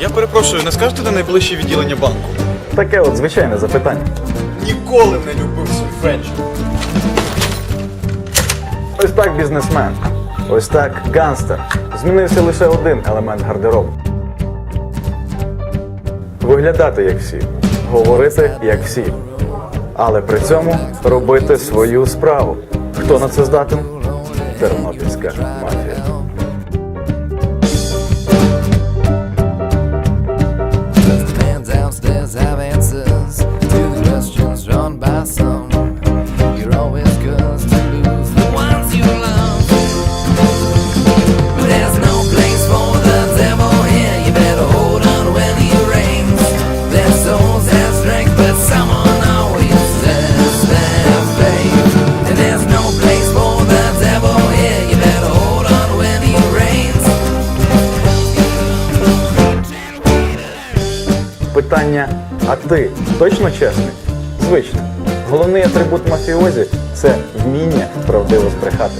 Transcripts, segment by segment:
я перепрошую, не скажете де найближче відділення банку? Таке от звичайне запитання. Ніколи не любив френч. Ось так бізнесмен. Ось так ганстер. Змінився лише один елемент гардеробу. Виглядати як всі, говорити як всі. Але при цьому робити свою справу. Хто на це здатен? Тернопільська мафія. Питання: а ти точно чесний? Звичний. Головний атрибут мафіозі це вміння правдиво збрехати.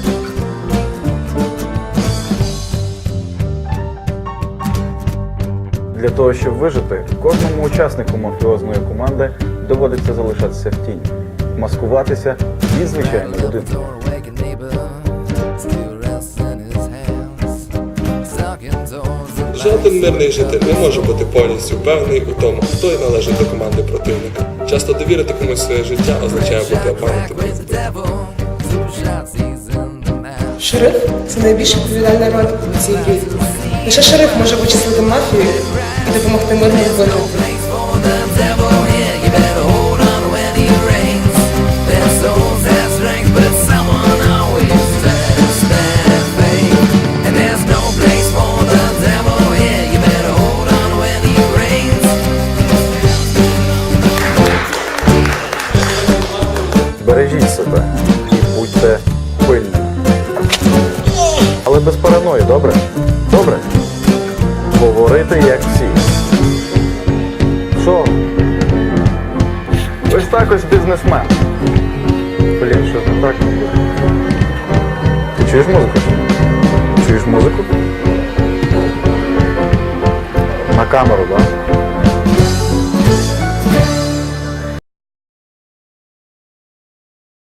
Для того, щоб вижити, кожному учаснику мафіозної команди доводиться залишатися в тіні, маскуватися і звичайно людиною. Door Жоден мирний житель не може бути повністю впевнений у тому, хто й належить до команди противника. Часто довірити комусь своє життя означає бути mouth. Шериф це найбільш відповідальна роль у цій війні. Лише шериф може вичислити мафію і допомогти мирному виграду. Добре? Говорити як всі. Що? Ось так ось бізнесмен. Блін, що не так? Ти чуєш музику? Чуєш музику? На камеру, так? Да?